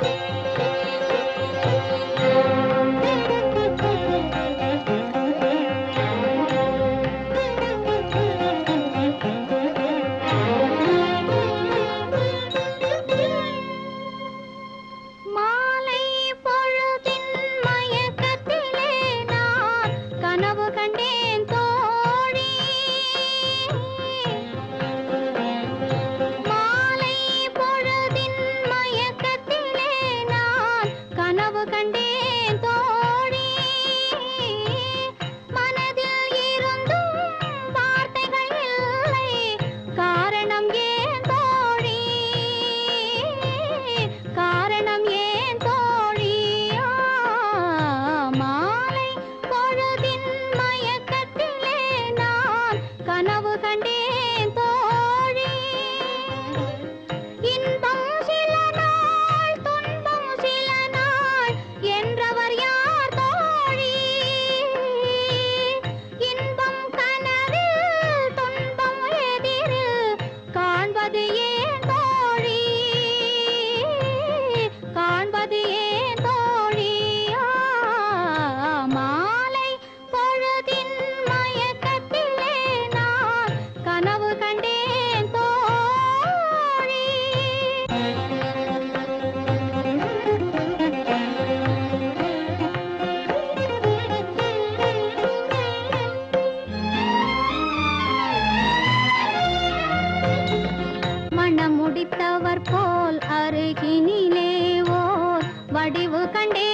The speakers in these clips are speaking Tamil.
Bye. కంటే மணம் போல் அருகினிலே ஓர் வடிவு கண்டே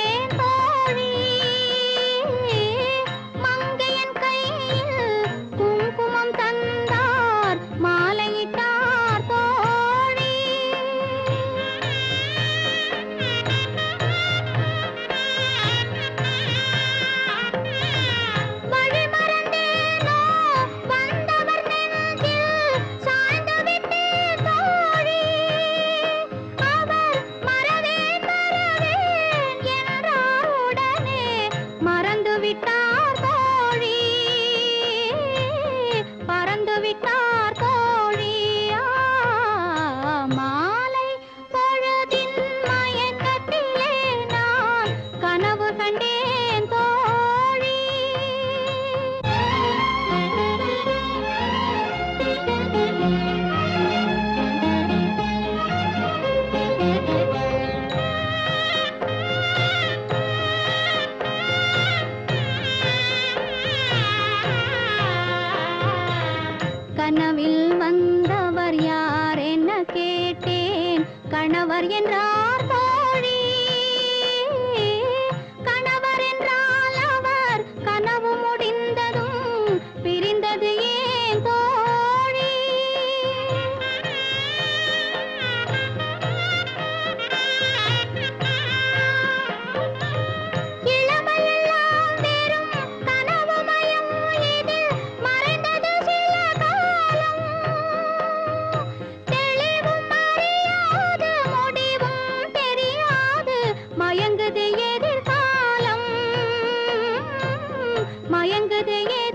கொண்டு விட்டார் வீட்டில் வந்தவர் யார்? என்ன கேட்டேன்? கணவர் என்றார் மயங்குதையே